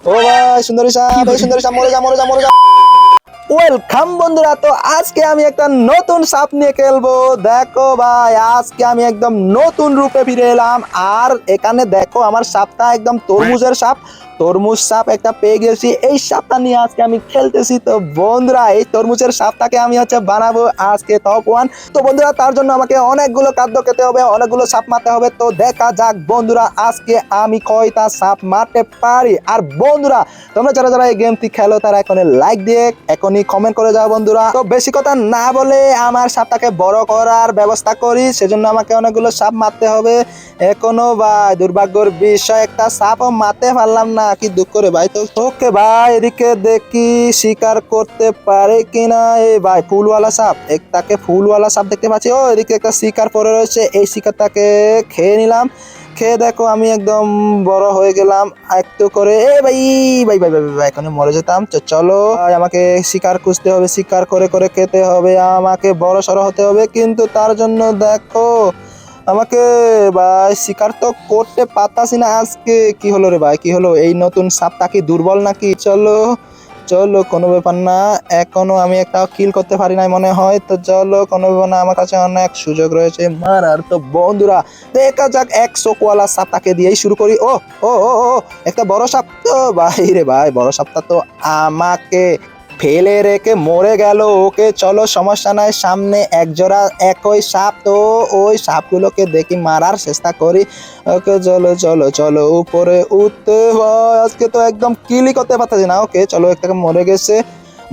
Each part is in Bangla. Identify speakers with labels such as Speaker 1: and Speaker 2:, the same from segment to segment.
Speaker 1: ও ভাই সুন্দরী এই সুন্দরী সাপ মরে যা মরে যা মরে যা। ওয়েলকাম বন্ধুরা তো আজকে আমি একটা নতুন সাপ নিয়ে খেলব। দেখো ভাই আজকে আমি একদম নতুন রূপে ফিরে এলাম। আর এখানে দেখো আমার সাপটা একদম তরমুজের সাপ। তরমুজ সাপ একটা পেয়ে গেছি। এই সাপটা নিয়ে আজকে আমি খেলতেছি। তো বন্ধুরা, এই তরমুজের সাপটাকে আমি হচ্ছে বানাবো আজকে টপ ওয়ান তো বন্ধুরা, তার জন্য আমাকে অনেকগুলো খাদ্য খেতে হবে, অনেকগুলো সাপ মারতে হবে। তো দেখা যাক বন্ধুরা, আজকে আমি কয়টা সাপ মারতে পারি। আর বন্ধুরা, তোমরা যারা যারা এই গেমটি খেলো, তারা এখন লাইক দিয়ে এখনই কমেন্ট করে যাও বন্ধুরা। তো বেশি কথা না বলে আমার সাপটাকে বড় করার ব্যবস্থা করি। সেজন্য আমাকে অনেকগুলো সাপ মারতে হবে। এখনও ভাই, দুর্ভাগ্যর বিষয়, একটা সাপও মারতে পারলাম না। কি দুঃখ রে ভাই? তো ওকে ভাই এদিকে দেখি শিকার করতে পারে কিনা? এই ভাই, ফুলওয়ালা সাপ। এক তাকে ফুলওয়ালা সাপ দেখতে পাচ্ছি। ও, এদিকে একটা শিকার পরে রয়েছে। এই শিকারটাকে খেয়ে নিলাম। খেয়ে দেখো, আমি একদম বড় হয়ে গেলাম একটু করে। এ ভাই ভাই ভাই ভাই ভাই, এখানে মরে যেতাম। তো চলো। আমাকে শিকার খুঁজতে হবে, শিকার করে করে খেতে হবে। আমাকে বড় সড়ো হতে হবে। কিন্তু তার জন্য দেখো আমাকে, ভাই, শিকার তো করতে পারতাছি না আজকে। কি হলো রে ভাই, কি হলো? এই নতুন সাপটা কি দুর্বল নাকি? চলো চলো, কোনো ব্যাপার না। এখনও আমি একটা কিল করতে পারি নাই মনে হয়। তো চলো, কোনো ব্যাপার না, আমার কাছে অনেক সুযোগ রয়েছে। মারার তো বন্ধুরা, দেখা যাক একশো কোয়ালা সাপটাকে দিয়েই শুরু করি। ও ও ও, একটা বড় সাপ তো, ভাই রে ভাই, বড় সাপটা তো আমাকে ফেলে রেখে মরে গেল, ওকে চলো সমস্যা নাই, সামনে এক ওই একই সাপ তো ওই সাপগুলোকে দেখি মারার চেষ্টা করি। ওকে চলো চলো চলো, উপরে উঠতে আজকে তো একদম কিলি করতে পারতেছি না। ওকে, চলো, একটাকে মরে গেছে।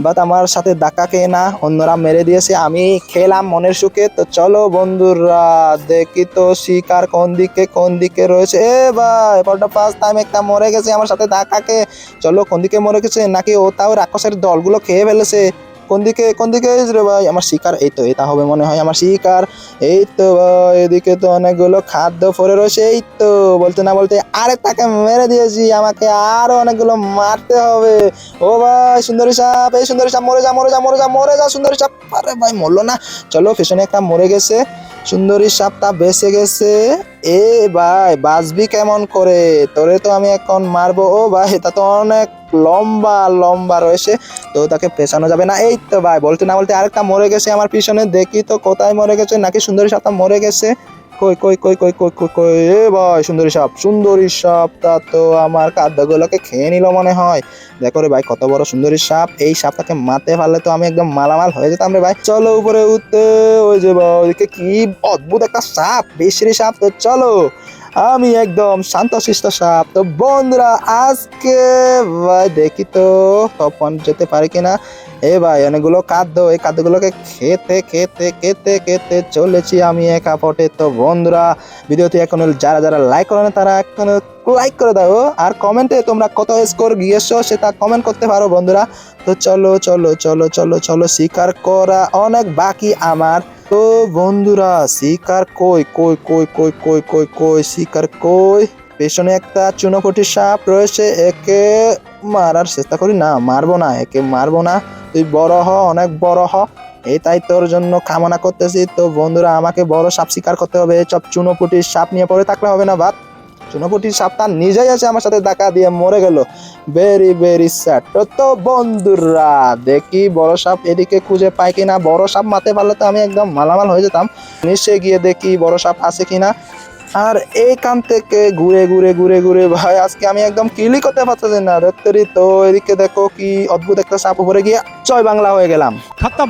Speaker 1: বাট আমার সাথে ধাক্কা খেয়ে না, অন্যরা মেরে দিয়েছে, আমি খেলাম মনের সুখে। তো চলো বন্ধুরা, দেখি তো শিকার কোন দিকে কোন দিকে রয়েছে। এ ভাই বড়টা ফার্স্ট টাইম একটা মরে গেছে, আমার সাথে ডাকাকে চলো কোন দিকে মরে গেছে, নাকি ও তাও রাক্ষসের দলগুলো খেয়ে ফেলেছে? কোন দিকে কোন দিকে রে ভাই? আমার শিকার এই তো, এটা হবে মনে হয় আমার শিকার। এই তো ভাই, এদিকে তো অনেকগুলো খাদ্য পরে রয়েছে, এই তো বলতে না বলতে আরেকটাকে মেরে দিয়েছি, আমাকে আরও অনেকগুলো মারতে হবে। ও ভাই, সুন্দরী সাপ, এই সুন্দরী সাপ মরে যা মরে যা মরে যা মরে যা, সুন্দরী সাপ। আরে ভাই, মরলো না। চলো, পেছনে একটা মরে গেছে। সুন্দরী সাপটা বেঁচে গেছে। এ ভাই বাঁচবি কেমন করে? তোরে তো আমি এখন মারবো। ও ভাই, এটা তো অনেক লম্বা লম্বা রয়েছে। তো তাকে পেছানো যাবে না। এই তো ভাই, বলতে না বলতে আরেকটা মরে গেছে আমার পিছনে। দেখি তো কোথায় মরে গেছে, নাকি সুন্দরী সাপটা মরে গেছে। কই কই কই কই কই কই কই? এ ভাই, সুন্দরী সাপ, সুন্দরী সাপটা তো আমার খাদ্যগুলোকে খেয়ে নিল মনে হয়। দেখো রে ভাই, কত বড় সুন্দরী সাপ। এই সাপটাকে মারতে পারলে তো আমি একদম মালামাল হয়ে যেতাম রে ভাই। চলো উপরে উঠতে, ওই যে ভাই, ওইদিকে কি অদ্ভুত একটা সাপ, বিশ্রী সাপ। তো চলো, আমি একদম শান্তশিষ্ট সাপ। তো বন্ধুরা, আজকে, ভাই, দেখি তো, তপন যেতে পারে কিনা। এ ভাই, অনেকগুলো খাদ্য, এই খাদ্যগুলোকে খেতে খেতে খেতে খেতে চলেছি আমি একা পটে তো বন্ধুরা, ভিডিওটি এখন যারা যারা লাইক করে না তারা এখন লাইক করে দাও। আর কমেন্টে তোমরা কত স্কোর গিয়েছো সেটা কমেন্ট করতে পারো বন্ধুরা। তো চলো চলো চলো চলো চলো, শিকার করা অনেক বাকি আমার। তো বন্ধুরা, শিকার কই কই কই কই কই কই কই, শিকার কই? পেছনে একটা চুনোপটি সাপ রয়েছে, একে মারার চেষ্টা করি। না, মারবো না, একে মারবো না। তুই বড় হ, অনেক বড় হ। এটাই তোর জন্য কামনা করতেছি। তো বন্ধুরা, আমাকে বড় সাপ শিকার করতে হবে। সব চুনোপুটির সাপ নিয়ে পড়ে থাকলে হবে না বাদ চুনোপুটির সাপটা নিজেই আছে আমার সাথে দেখা দিয়ে মরে গেল। ভেরি ভেরি স্যাড তো বন্ধুরা, দেখি বড় সাপ এদিকে খুঁজে পাই কিনা। বড় সাপ মারতে পারলে তো আমি একদম মালামাল হয়ে যেতাম। নিশ্চয়ই গিয়ে দেখি বড় সাপ আছে কিনা। আর এইখান থেকে ঘুরে ঘুরে ঘুরে ঘুরে, ভাই, আজকে আমি একদম ক্লিক করতে পারতেছি না। রাত্রি তো এদিকে দেখো কি অদ্ভুত একটা সাপ উপরে গিয়ে জয় বাংলা হয়ে গেলাম।
Speaker 2: খতম।